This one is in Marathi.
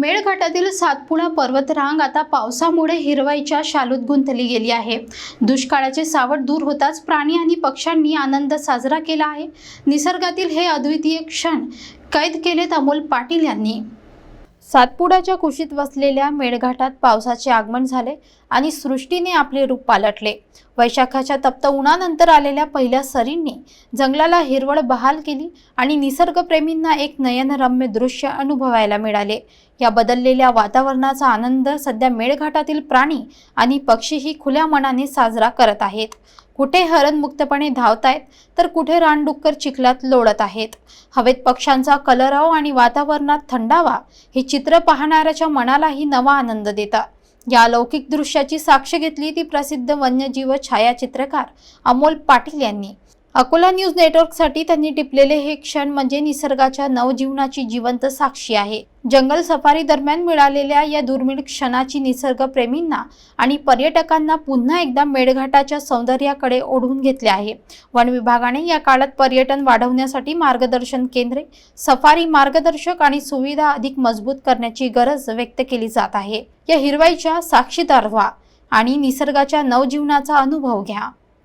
मेळघाटातील सातपुडा पर्वतरांग आता पावसामुळे हिरवाईच्या शालूत गुंतली गेली आहे. दुष्काळाचे सावट दूर होताच प्राणी आणि पक्ष्यांनी आनंद साजरा केला आहे. निसर्गातील हे अद्वितीय क्षण कैद केलेत अमोल पाटील यांनी. सातपुडाच्या कुशीत वसलेल्या मेळघाटात पावसाचे आगमन झाले आणि सृष्टीने आपले रूप पालटले. वैशाखाच्या तप्त उन्हानंतर आलेल्या पहिल्या सरींनी जंगलाला हिरवळ बहाल केली आणि निसर्गप्रेमींना एक नयनरम्य दृश्य अनुभवायला मिळाले. या बदललेल्या वातावरणाचा आनंद सध्या मेळघाटातील प्राणी आणि पक्षीही खुल्या मनाने साजरा करत आहेत. कुठे हरण मुक्तपणे धावतायत तर कुठे रानडुक्कर चिखलात लोळत आहेत. हवेत पक्ष्यांचा कलरव आणि वातावरणात थंडावा हे चित्र पाहणाऱ्याच्या मनालाही नवा आनंद देतात या अलौकिक दृश्याची साक्ष घेतली ती प्रसिद्ध वन्यजीव छायाचित्रकार अमोल पाटील यांनी. अकोला न्यूज नेटवर्कसाठी त्यांनी टिपलेले हे क्षण म्हणजे निसर्गाच्या नवजीवनाची जिवंत साक्षी आहे. जंगल सफारी दरम्यान मिळालेल्या या दुर्मिळ क्षणाची निसर्गप्रेमींना आणि पर्यटकांना पुन्हा एकदा मेळघाटाच्या सौंदर्याकडे ओढून घेतले आहे. वन विभागाने या काळात पर्यटन वाढवण्यासाठी मार्गदर्शन केंद्रे सफारी मार्गदर्शक आणि सुविधा अधिक मजबूत करण्याची गरज व्यक्त केली जात आहे. या हिरवाईच्या साक्षीदार व्हा आणि निसर्गाच्या नवजीवनाचा अनुभव घ्या.